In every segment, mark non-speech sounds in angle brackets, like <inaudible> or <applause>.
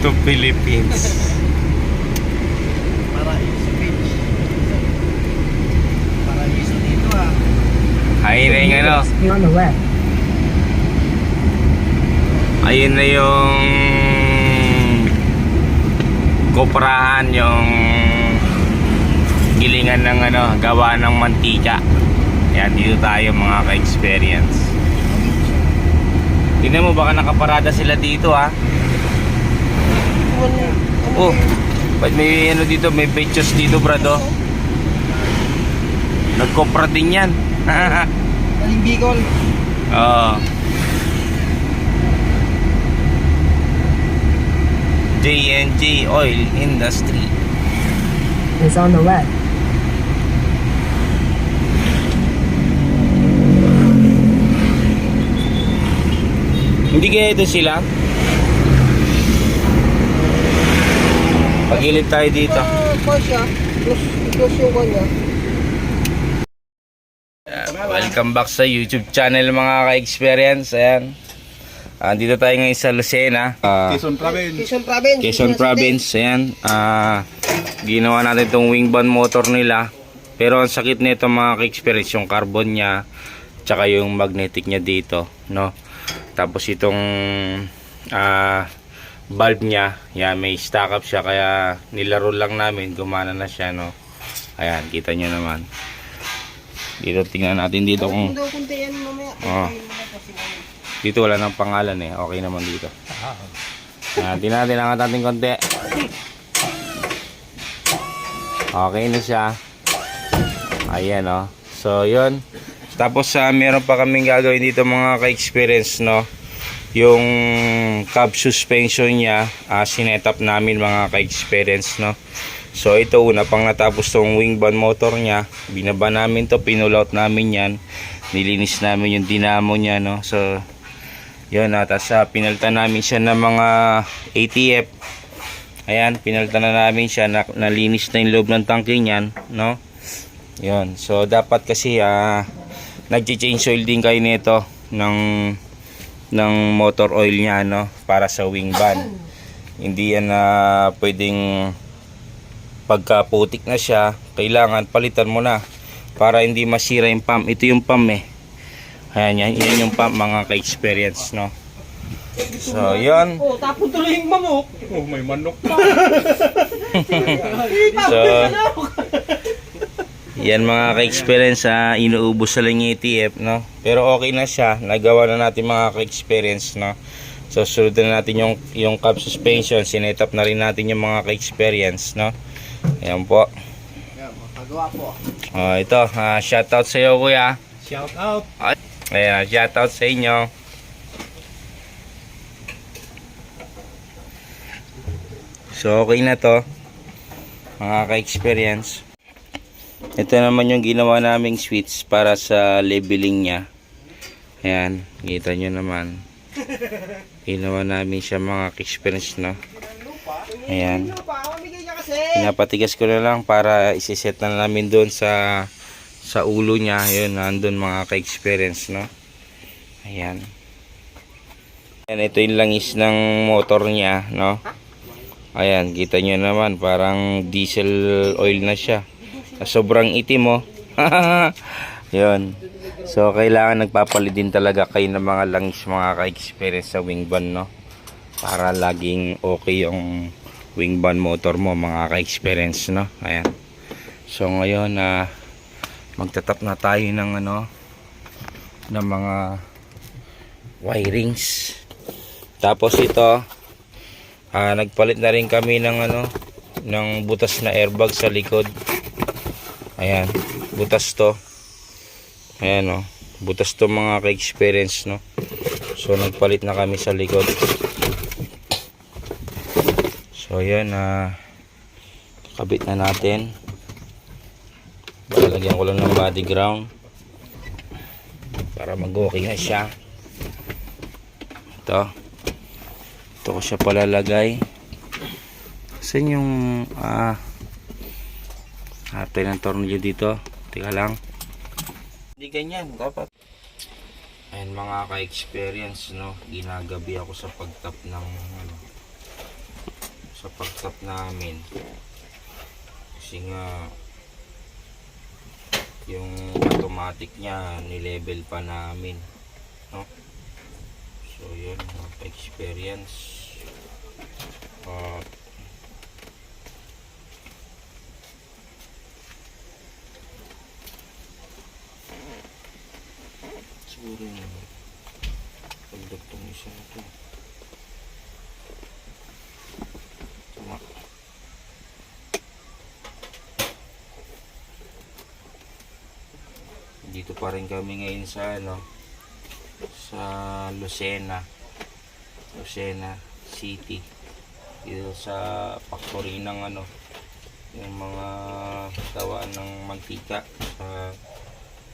To Philippines. Paraiso Beach. Paraiso dito ah. Ayun na yung ano. You're on the left. Ayun na yung koprahan yung gilingan ng ano, gawa ng mantika. Yan, dito tayo mga ka-experience. Tingnan mo, baka nakaparada sila dito ha. Oh, ba't may ano dito, may pictures dito brado. Nagkopra din yan. <laughs> Galing Bicol. Oo. JNG Oil Industry. It's on the left. Hindi kaya ito sila? Pagilid tayo dito. Ah, siya. Close, close yung kanya. Welcome back sa YouTube channel mga ka-experience. Ayan. Andito tayo ngayon sa Lucena. Ah, Quezon Province. Quezon Province. Quezon Province. Ayan. Ah, ginawa natin itong wing van motor nila. Pero ang sakit nito mga ka-experience yung carbon niya tsaka yung magnetic niya dito, no? Tapos itong ah valve niya, yan may stock up siya kaya nilaro lang namin, gumana na siya, no? Ayan, kita nyo naman. Dito tingnan natin dito kung. Oo. dito wala nang pangalan eh. Okay naman dito. Ayan, tingnan natin ang ating konti. Okay na siya. Ayan oh. So, yun. Tapos sa meron pa kaming gagawin dito mga ka-experience no. Yung cab suspension niya, uh, sinetap namin mga ka-experience no. So ito una pang natapos tong wing van motor niya, binaba namin to, pinull out namin yan. Nilinis namin yung dinamo niya no. So yun at sa pinaltan namin siya ng mga ATF. Ayan, pinaltan na namin siya, na, nalinis na yung loob ng tangke niyan, no? Yun. So dapat kasi ah nagche-change oil din kayo nito ng ng motor oil niya no para sa wing van. <clears throat> Hindi yan na pwedeng pagkaputik na siya, kailangan palitan mo na para hindi masira yung pump. Ito yung pump eh. Ayan yan, yan yung pump mga ka-experience no. So, yun. <laughs> Oh, tapon tuloy yung mamok. Oh, may manok. <laughs> <laughs> So, yan mga ka-experience sa inuubos sa lang yung ATF, no? Pero okay na siya. Nagawa na natin mga ka-experience, no? So, sunod na natin yung, yung cab suspension. Sinetap na rin natin yung mga ka-experience, no? Ayan po. Yan, makagawa po. Oh, ito, ah, shoutout sa iyo, kuya. Shout out. Ayan, shoutout sa inyo. So, okay na to. Mga ka-experience. Ito naman yung ginawa naming switch para sa leveling niya. Ayan, kita nyo naman. Ginawa namin siya mga ka-experience, no? Ayan. Pinapatigas ko na lang para isiset na namin doon sa sa ulo niya. Yun, nandun mga ka-experience, no? Ayan. Ayan, ito yung langis ng motor niya, no? Ayan, kita nyo naman, parang diesel oil na siya. Sobrang itim, oh. <laughs> Yun. So, kailangan nagpapalit din talaga kayo ng mga langis, mga ka-experience sa wing van, no? Para laging okay yung wing van motor mo, mga ka-experience, no? Ayan. So, ngayon, na magtatap na tayo ng ano, ng mga wirings. Tapos ito, ah, nagpalit na rin kami ng ano, ng butas na airbag sa likod. Ayan, butas to. Ayan oh, butas to mga ka-experience no. So nagpalit na kami sa likod. So ayan ah kabit na natin. Lalagyan ko lang ng body ground para mag-okay na siya. Ito. Ito ko siya palalagay. Saan yung ah Hatay ng tornilyo dito. Teka lang. Hindi ganyan. Dapat. Ayan mga ka-experience, no. Ginagabi ako sa pagtap ng ano, sa pagtap namin. Kasi nga yung automatic niya ni-level pa namin. No? So yun, experience Uh, siguro yun. Pagdag tong isa na. Dito pa rin kami ngayon sa ano sa Lucena Lucena City dito sa factory ng ano yung mga gawaan ng mantika sa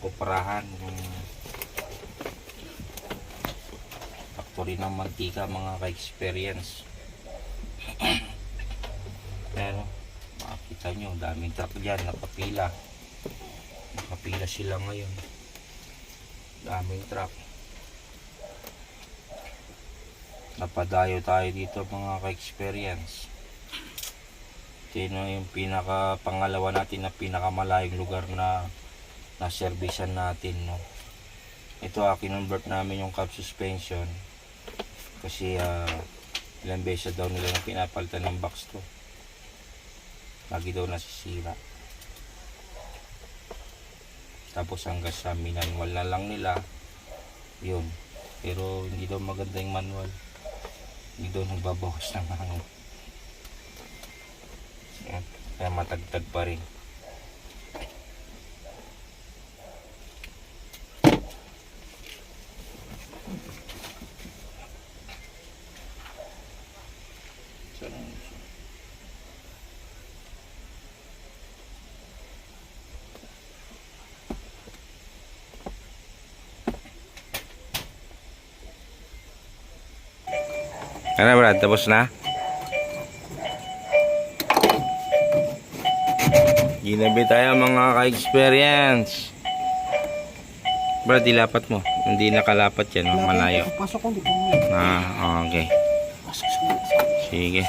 kuparahan yung factory ng mantika mga ka-experience. <clears throat> Pero makikita nyo daming truck dyan nakapila. Nakapila sila ngayon. Daming truck. Napadayo tayo dito mga ka-experience. Ito yung pinaka pangalawa natin na pinakamalayong lugar na na servisan natin no? Ito ah, kinonvert namin yung cap suspension kasi ah, ilang beses daw nila na pinapalitan ng box to. Lagi daw nasisira. Tapos hanggang sa minanwal na lang nila yun. Pero hindi daw maganda yung manual. Hindi daw nagbabawas ng hangin. Kaya matagtag pa rin Saan ang isa? Ano Brad, tapos na? Ginabi tayo mga ka-experience. Brad, dilapat mo. Hindi nakalapat yan, oh, malayo. Pasok ko, di ko mo. Ah, okay. Sige.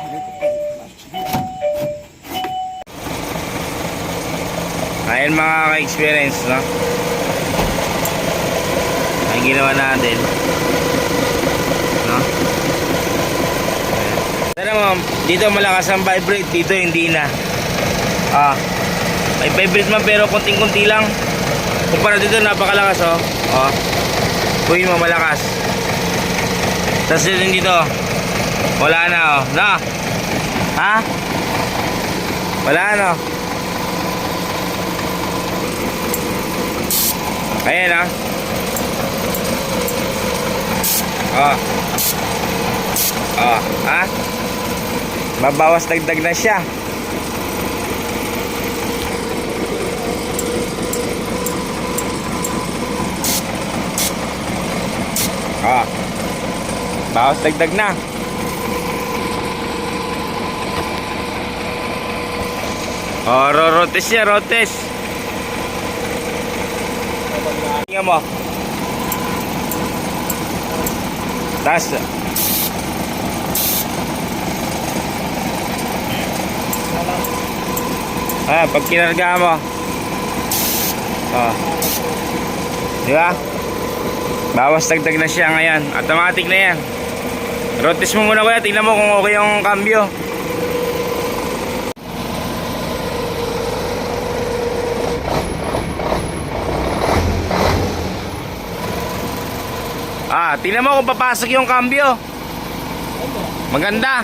Ayan mga ka-experience, no? Ay ginawa natin. No? Ayan. mo, dito malakas ang vibrate, dito hindi na. Ah. May vibrate man pero konting-konti lang. Kumpara dito napakalakas, oh. Oh. Uy mo malakas. Tapos din dito. Wala na, oh. Na. Ha? Wala na. Ayan ah. Oh. Oh, ha? Babawas dagdag na siya. Oh. Bawas dagdag na. Oh, ro- rotes niya, rotes. Tingnan mo. Tas. Ah, pag kinarga mo. Oh. Di ba? Bawas dagdag na siya ngayon. Automatic na yan. Rotis mo muna kuya. Tingnan mo kung okay yung cambio. Tingnan mo kung papasok yung cambio. Maganda.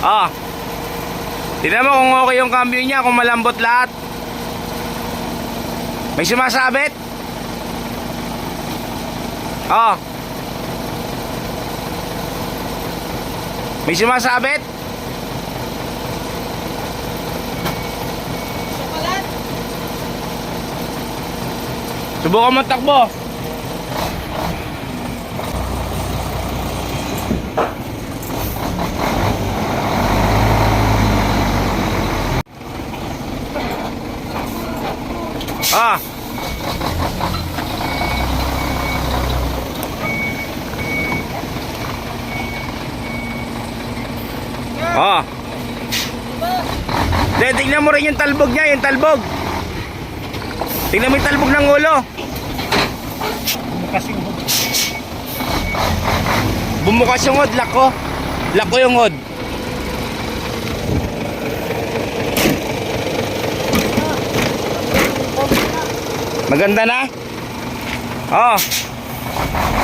Ah. Tingnan mo kung okay yung cambio niya, kung malambot lahat. May sumasabit? Ah. May sumasabit? Subukan mo takbo. Ah. Oh. De, tingnan mo rin yung talbog niya, yung talbog. Tingnan mo yung talbog ng ulo. Bukas yung hood. Bumukas yung hod, lako. Lako yung hod. Maganda na? Oh.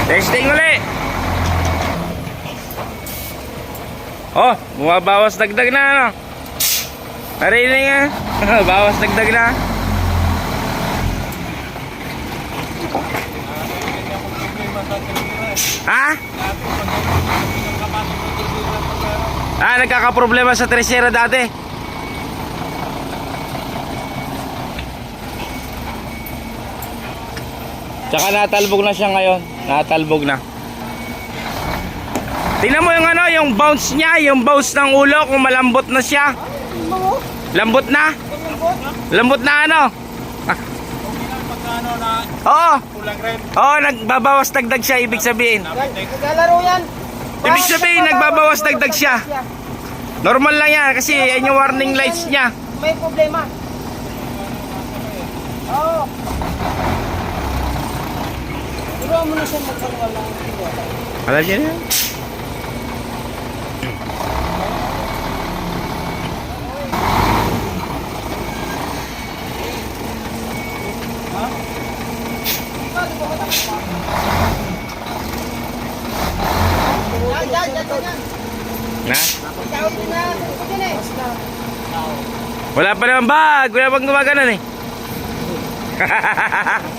Testing uli. Oh, bumabawas dagdag na ano. Narinig nga. <laughs> Bawas dagdag na. Ha? Ah, nagkakaproblema sa tresera dati. Tsaka natalbog na siya ngayon. Natalbog na. Tingnan mo yung ano, yung bounce niya, yung bounce ng ulo kung malambot na siya. Lambot na? Lambot na ano? Na Oo. Oo, nagbabawas dagdag siya, ibig sabihin. Naglalaro yan. Ibig sabihin, nagbabawas dagdag siya. Normal lang yan kasi yan yung warning lights niya. May problema. Oo. Turuan mo na siya magkaroon lang. Alam niyo na yan? Na? Wala pa naman bag. Wala pang gumaganon eh. <laughs>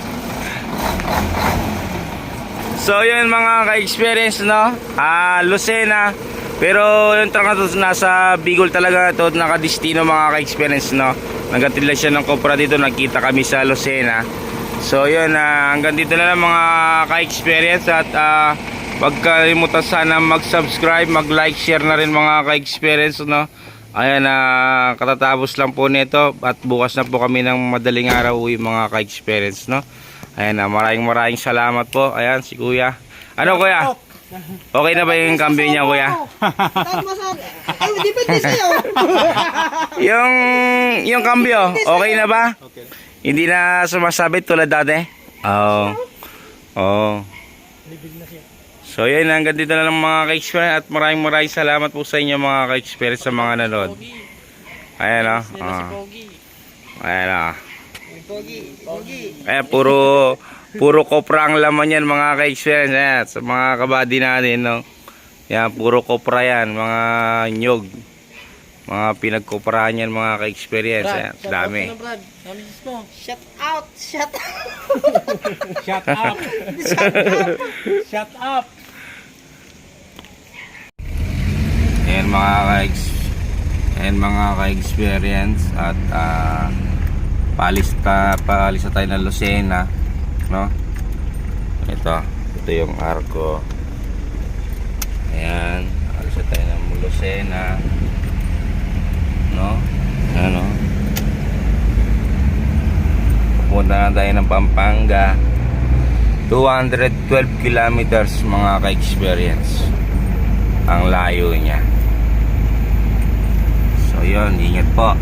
so yun mga ka-experience no. Ah, Lucena. Pero yung truck na to nasa Bicol talaga to nakadistino mga ka-experience no. Naghatid lang siya ng kopra dito. Nagkita kami sa Lucena. So yun, ah, hanggang dito na lang mga ka-experience at ah, Huwag kalimutan sana mag-subscribe, mag-like, share na rin mga ka-experience no. Ayan na katatapos lang po nito at bukas na po kami ng madaling araw uwi mga ka-experience no. Ayan na maraming maraming salamat po. Ayan si Kuya. Ano Kuya? Okay na ba yung cambio niya Kuya? Ay, depende sa'yo. <laughs> Yung yung cambio, okay na ba? Okay. Hindi na sumasabit tulad dati? Oo. Oo. Libig na siya. So yun, hanggang dito na lang mga ka-experience at maraming maraming salamat po sa inyo mga ka-experience sa mga nanood. Ayan o. Oh. Ayan o. Pogi, pogi. Ayan, puro, puro kopra ang laman yan mga ka-experience. Ayan, sa mga kabady natin, no. Yan, puro kopra yan, mga nyog. Mga pinagkoprahan yan mga ka-experience. Ayan, dami. Shut out, shut out. Shut up. Shut up. Ayan mga ka Ayan mga ka-experience at ah, paalis, ta, paalis na tayo ng Lucena no? Ito ito yung arko. Ayan paalis na tayo ng Lucena no? Ano pupunta na tayo ng Pampanga. 212 kilometers mga ka-experience ang layo niya. So yun, ingat po.